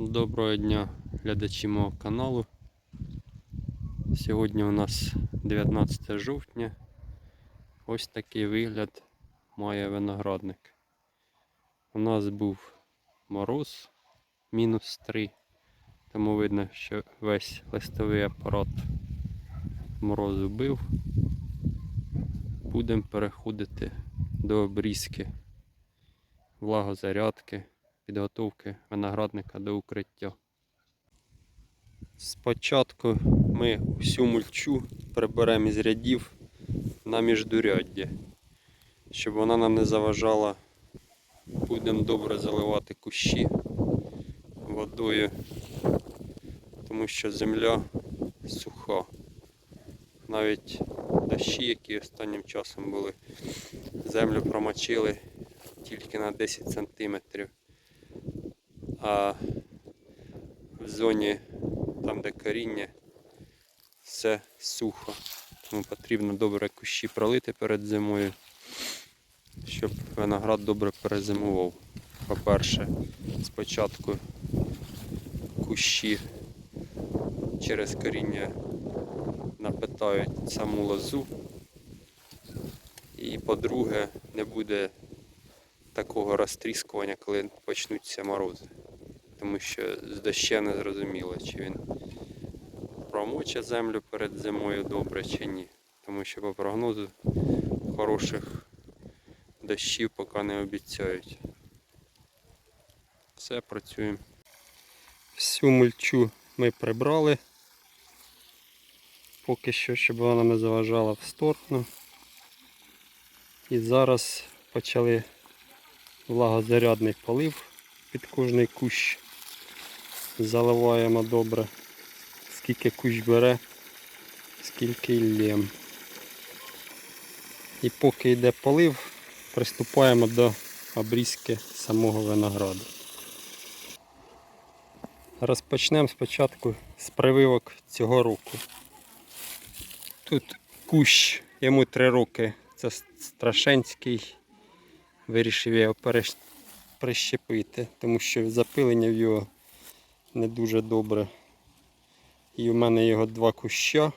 Доброго дня глядачі мого каналу. Сьогодні у нас 19 жовтня. Ось такий вигляд має виноградник. У нас був мороз мінус 3, тому видно, що весь листовий апарат морозу бив. Будемо переходити до обрізки, влагозарядки підготовки виноградника до укриття. Спочатку ми всю мульчу приберемо із рядів на міждуряддя, щоб вона нам не заважала. Будемо добре заливати кущі водою, тому що земля суха. Навіть дощі, які останнім часом були, землю промочили тільки на 10 сантиметрів а в зоні, там де коріння, все сухо. Тому потрібно добре кущі пролити перед зимою, щоб виноград добре перезимував. По-перше, спочатку кущі через коріння напитають саму лозу. І по-друге, не буде такого розтріскування, коли почнуться морози тому що з дощем не зрозуміло, чи він промоче землю перед зимою добре чи ні. Тому що по прогнозу хороших дощів поки не обіцяють. Все, працюємо. Всю мульчу ми прибрали. Поки що, щоб вона не заважала в сторону. І зараз почали влагозарядний полив під кожний кущ заливаємо добре, скільки кущ бере, скільки лєм. І поки йде полив, приступаємо до обрізки самого винограду. Розпочнемо спочатку з прививок цього року. Тут кущ, йому 3 роки, це страшенський, вирішив його перещ- прищепити, тому що запилення в його не дуже добре. І в мене його два куща.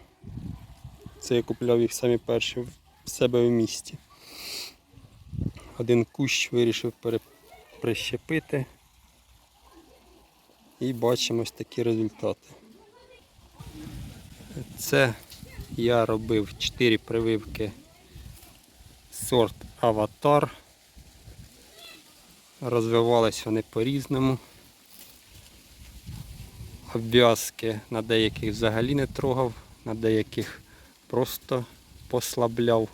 Це я купляв їх самі перші в себе в місті. Один кущ вирішив прищепити. І бачимо ось такі результати. Це я робив 4 прививки сорт Аватар. Розвивались вони по-різному обв'язки на деяких взагалі не трогав, на деяких просто послабляв,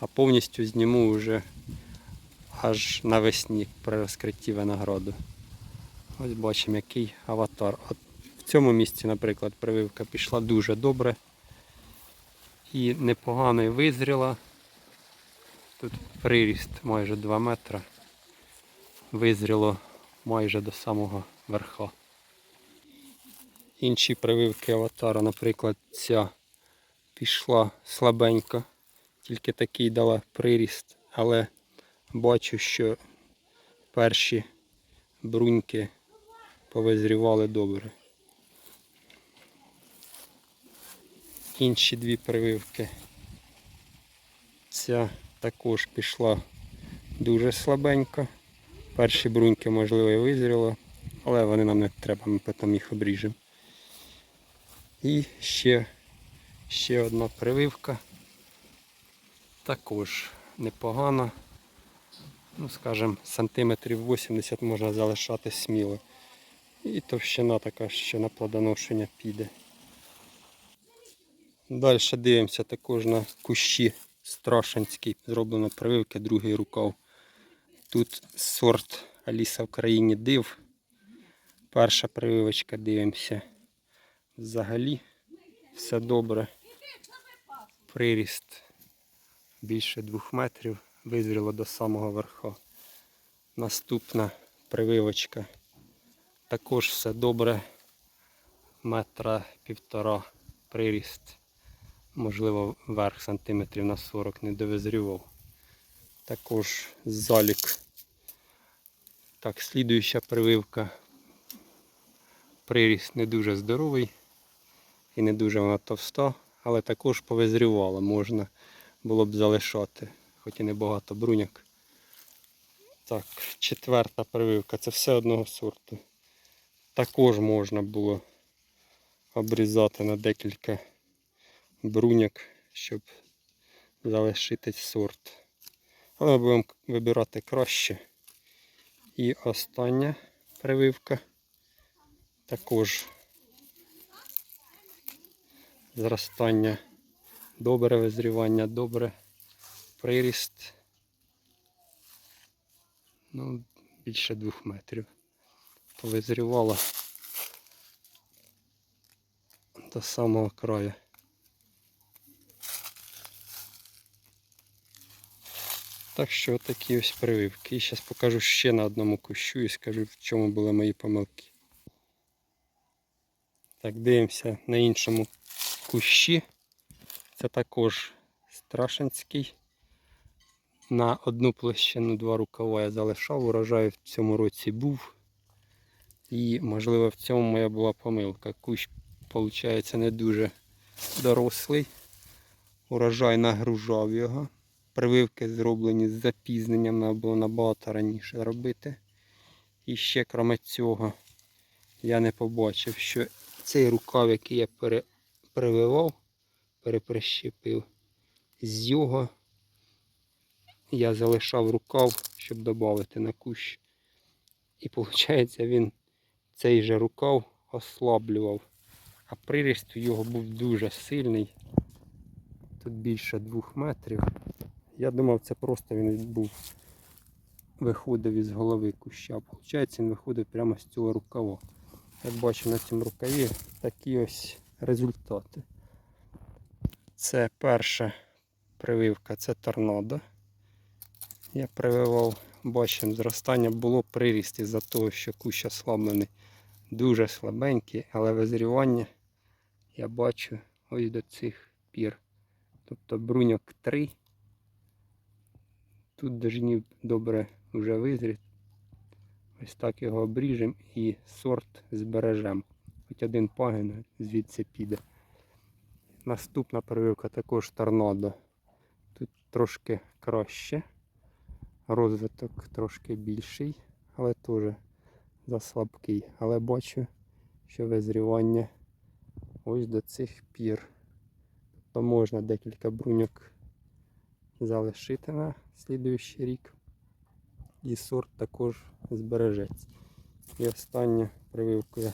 а повністю зніму вже аж навесні при розкритті винограду. Ось бачимо, який аватар. От в цьому місці, наприклад, прививка пішла дуже добре і непогано визріла. Тут приріст майже 2 метри. Визріло майже до самого верха. Інші прививки аватара, наприклад, ця пішла слабенько, тільки такий дала приріст, але бачу, що перші бруньки повизрівали добре. Інші дві прививки. Ця також пішла дуже слабенько. Перші бруньки, можливо, і визріли, але вони нам не треба, ми потім їх обріжемо. І ще, ще одна прививка. Також непогана. Ну, скажімо, сантиметрів 80 можна залишати сміло. І товщина така, що на плодоношення піде. Далі дивимося також на кущі Страшенський. Зроблено прививки, другий рукав. Тут сорт Аліса в країні див. Перша прививочка дивимося. Взагалі все добре. Приріст більше двох метрів, визріло до самого верха. Наступна прививочка. Також все добре. Метра півтора приріст. Можливо, верх сантиметрів на 40 не довизрівав. Також залік. Так, слідуюча прививка Приріст не дуже здоровий і не дуже вона товста, але також повизрівала, можна було б залишати, хоч і небагато бруняк. Так, четверта прививка, це все одного сорту. Також можна було обрізати на декілька бруняк, щоб залишити сорт. Але ми будемо вибирати краще. І остання прививка. Також зростання добре, визрівання добре, приріст. Ну, більше двох метрів. Повизрівала до самого краю. Так що такі ось прививки. І зараз покажу ще на одному кущу і скажу, в чому були мої помилки. Так, дивимося на іншому кущі. Це також Страшенський. На одну площину два рукава я залишав, урожай в цьому році був. І, можливо, в цьому моя була помилка. Кущ, виходить, не дуже дорослий. Урожай нагружав його. Прививки зроблені з запізненням, треба було набагато раніше робити. І ще, крім цього, я не побачив, що цей рукав, який я пере, прививав, переприщепив, з його я залишав рукав, щоб додати на кущ. І виходить, він цей же рукав ослаблював. А приріст у його був дуже сильний. Тут більше двох метрів. Я думав, це просто він був виходив із голови куща. Получається, він виходив прямо з цього рукава. Як бачу на цьому рукаві такі ось результати. Це перша прививка, це торнадо. Я прививав, бачимо, зростання було приріст із-за того, що кущ ослаблений дуже слабенький, але визрівання я бачу ось до цих пір. Тобто бруньок 3. Тут дожнів добре вже визріт. Ось так його обріжемо і сорт збережемо. Хоч один пагін звідси піде. Наступна прививка також торнадо. Тут трошки краще. Розвиток трошки більший, але теж заслабкий. Але бачу, що визрівання ось до цих пір. Тобто можна декілька бруньок залишити на слідуючий рік. І сорт також збережеться. І останню прививку я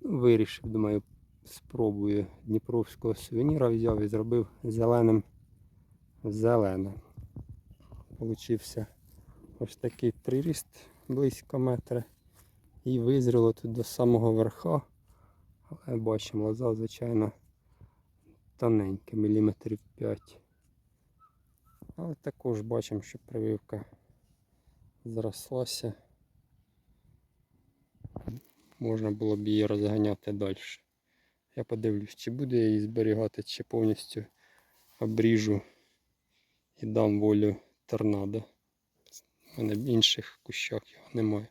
вирішив, думаю, спробую дніпровського сувеніра взяв і зробив зеленим зеленим. Получився ось такий приріст близько метра. І визріло тут до самого верха. Але бачимо, лоза, звичайно, тоненька, міліметрів 5. Але також бачимо, що прививка зрослася. Можна було б її розганяти далі. Я подивлюсь, чи буде я її зберігати, чи повністю обріжу і дам волю торнадо. У мене в інших кущах його немає.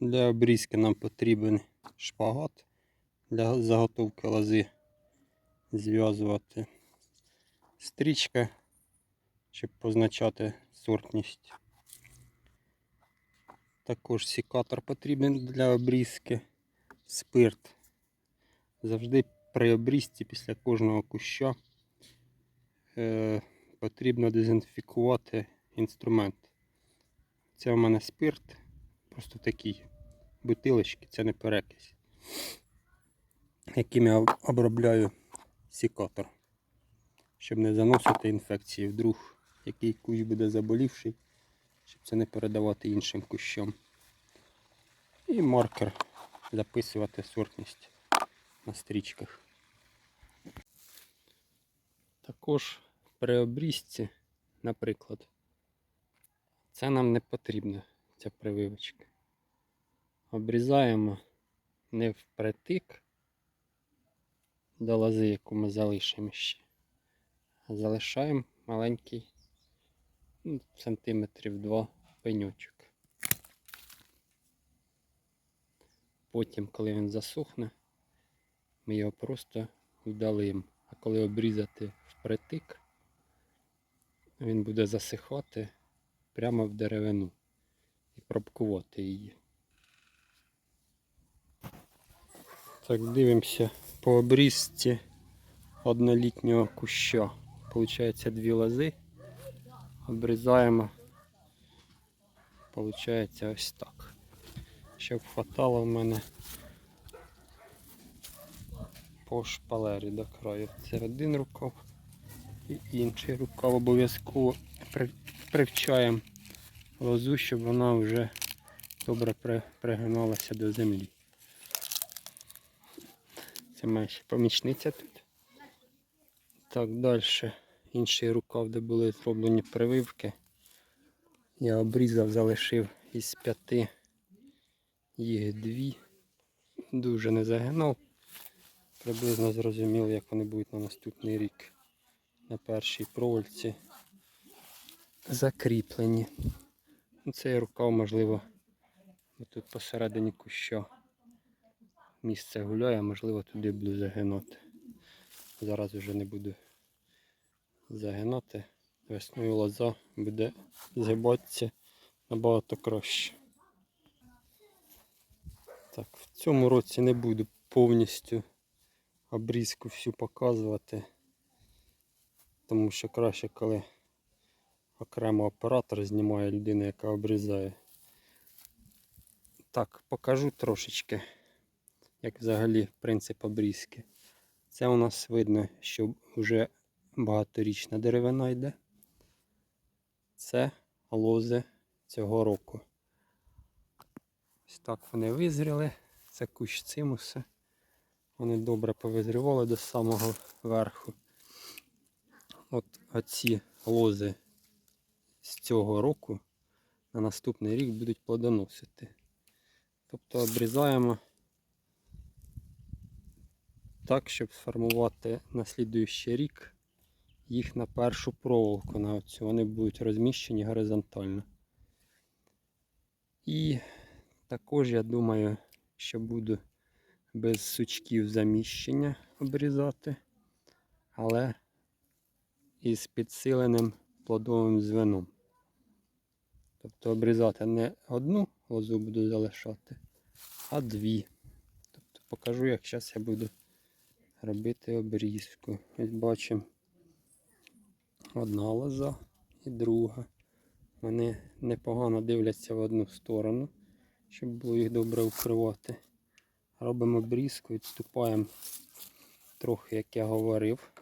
Для обрізки нам потрібен шпагат для заготовки лози зв'язувати стрічка, щоб позначати сортність. Також сікатор потрібен для обрізки, спирт. Завжди при обрізці після кожного куща е, потрібно дезінфікувати інструмент. Це у мене спирт, просто такі бутилочки, це не перекись, яким я обробляю сікатор, щоб не заносити інфекції вдруг, який кущ буде заболівший, щоб це не передавати іншим кущам. І маркер записувати сортність на стрічках. Також при обрізці, наприклад, це нам не потрібна ця прививочка. Обрізаємо не впритик до лози, яку ми залишимо ще, а залишаємо маленький сантиметрів два пенючок. потім, коли він засохне, ми його просто вдалим. А коли обрізати впритик, він буде засихати прямо в деревину і пробкувати її. Так, дивимося по обрізці однолітнього куща. Получається дві лози. Обрізаємо. Получається ось так. Щоб хватало в мене по шпалері до краю. Це один рукав і інший рукав. Обов'язково привчаємо лозу, щоб вона вже добре при- пригиналася до землі. Це моя ще помічниця тут. Так, далі. Інший рукав, де були зроблені прививки. Я обрізав, залишив із п'яти їх дві. Дуже не загинав. Приблизно зрозумів, як вони будуть на наступний рік. На першій провольці закріплені. Ну, Цей рукав, можливо, тут посередині куща місце гуляє, можливо, туди буду загинати. Зараз вже не буду загинати. Весною лоза буде згибатися набагато краще. Так, в цьому році не буду повністю обрізку всю показувати, тому що краще, коли окремо оператор знімає людину, яка обрізає. Так, покажу трошечки, як взагалі принцип обрізки. Це у нас видно, що вже багаторічна деревина йде. Це лози цього року. Ось так вони визріли. Це кущ цимуса. Вони добре повизрівали до самого верху. От оці лози з цього року на наступний рік будуть плодоносити. Тобто обрізаємо так, щоб сформувати на слідуючий рік їх на першу проволоку. На оцю. Вони будуть розміщені горизонтально. І також я думаю, що буду без сучків заміщення обрізати, але із підсиленим плодовим звеном. Тобто обрізати не одну лозу буду залишати, а дві. Тобто покажу, як зараз я буду робити обрізку. Ось бачимо одна лоза і друга. Вони непогано дивляться в одну сторону, щоб було їх добре укривати. Робимо обрізку, відступаємо трохи, як я говорив.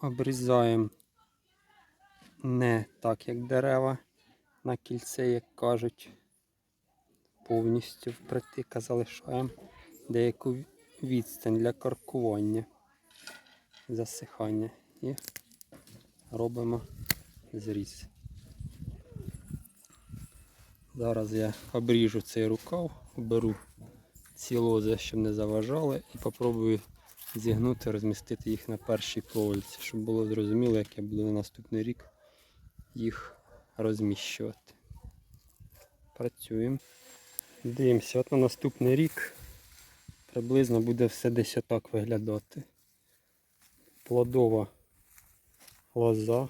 Обрізаємо не так, як дерева на кільце, як кажуть, повністю впритика залишаємо деяку відстань для каркування, засихання і робимо зріз. Зараз я обріжу цей рукав, оберу ці лози, щоб не заважали, і попробую зігнути, розмістити їх на першій проволоці, щоб було зрозуміло, як я буду на наступний рік їх розміщувати. Працюємо. Дивимося, от на наступний рік приблизно буде все десь отак виглядати. Плодова лоза.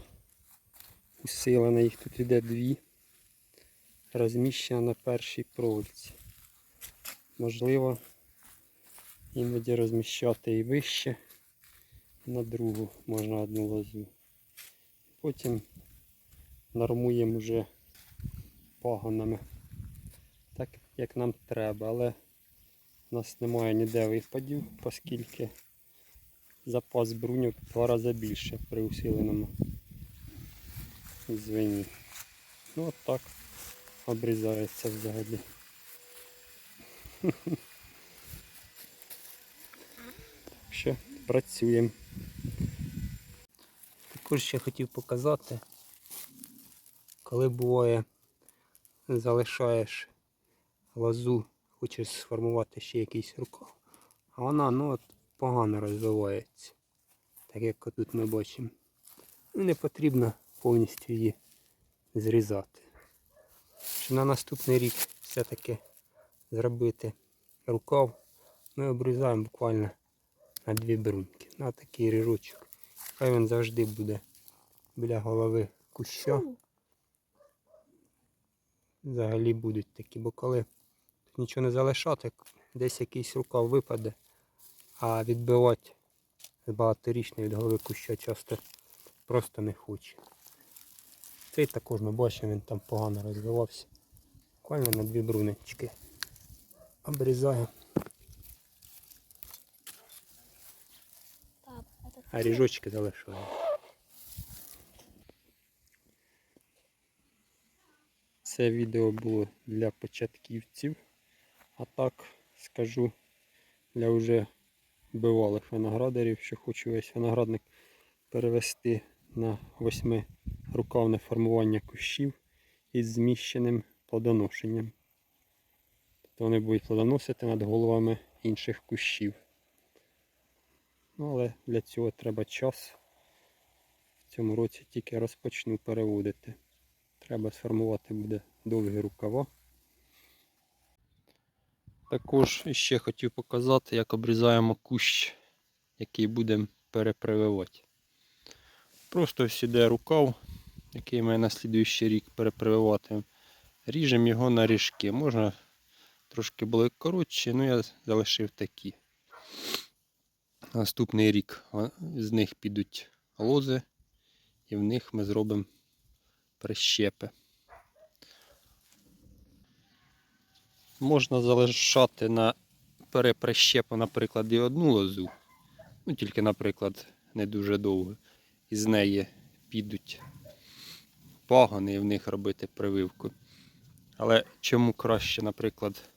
Усилена їх тут іде дві. Розміщена на першій проволоці. Можливо, іноді розміщати і вище. На другу можна одну лозу. Потім нормуємо вже пагонами, так як нам треба, але у нас немає ніде випадів, оскільки запас бруньок в два рази більше при усиленому звені. Ну от так обрізається взагалі. Ще працюємо. Також ще хотів показати, коли буває залишаєш лозу, хочеш сформувати ще якийсь рукав, а вона ну, от, погано розвивається. Так як тут ми бачимо. Ну, не потрібно повністю її зрізати. Щоб на наступний рік все-таки зробити рукав ми обрізаємо буквально на дві бруньки. На такий ріжочок. Хай він завжди буде біля голови куща. Взагалі будуть такі, бо коли тут нічого не залишати, десь якийсь рукав випаде, а відбивати з багаторічної від голови куща часто просто не хоче. Цей також ми бачимо, він там погано розвивався. Буквально на дві брунечки. Это А ріжочки залишаємо. Це відео було для початківців. А так скажу для вже бивалих виноградарів, що хочу весь виноградник перевести на восьмирукавне формування кущів із зміщеним плодоношенням. Тобто вони будуть плодоносити над головами інших кущів. Ну, але для цього треба час. В цьому році тільки розпочну переводити. Треба сформувати буде довгі рукава. Також ще хотів показати, як обрізаємо кущ, який будемо перепрививати. Просто ось іде рукав, який ми на слідуючий рік перепрививати. Ріжемо його на ріжки. Можна трошки були коротші, але я залишив такі. Наступний рік з них підуть лози, і в них ми зробимо прищепи. Можна залишати на переприщепу, наприклад, і одну лозу. Ну, тільки, наприклад, не дуже довго. І з неї підуть пагони і в них робити прививку. Але чому краще, наприклад,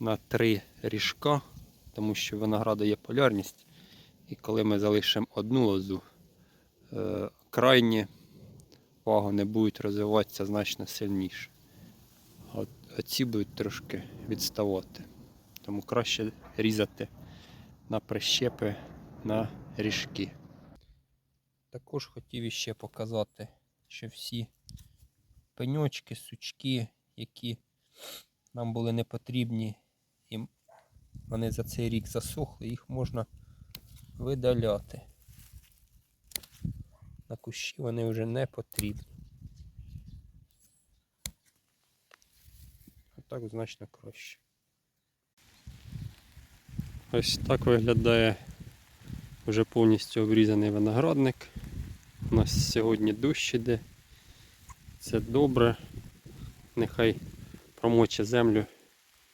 на три ріжка, тому що винограду є полярність. І коли ми залишимо одну лозу, е, крайні пагони будуть розвиватися значно сильніше. Оці будуть трошки відставати. Тому краще різати на прищепи на ріжки. Також хотів іще показати, що всі пеньочки, сучки, які нам були не потрібні, і вони за цей рік засохли, їх можна видаляти. На кущі вони вже не потрібні. Так значно краще. Ось так виглядає вже повністю обрізаний виноградник. У нас сьогодні дощ іде. Це добре. Нехай промоче землю,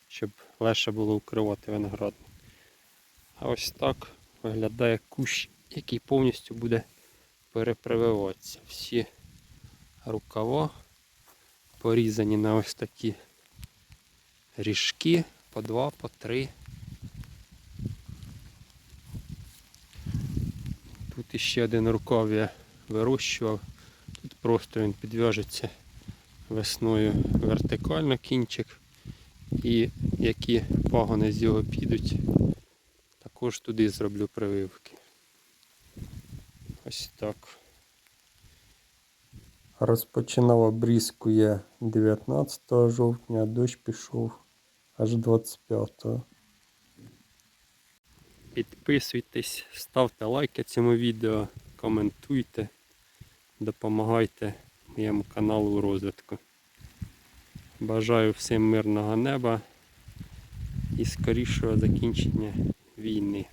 щоб легше було укривати виноградник. А ось так виглядає кущ, який повністю буде перепрививатися. Всі рукава порізані на ось такі ріжки по два, по три. Тут іще один рукав я вирощував. Тут просто він підв'яжеться весною вертикально кінчик. І які пагони з його підуть, також туди зроблю прививки. Ось так. Розпочинав обрізку я 19 жовтня, дощ пішов аж 25-го. Підписуйтесь, ставте лайки цьому відео, коментуйте, допомагайте моєму каналу у розвитку. Бажаю всім мирного неба і скорішого закінчення війни.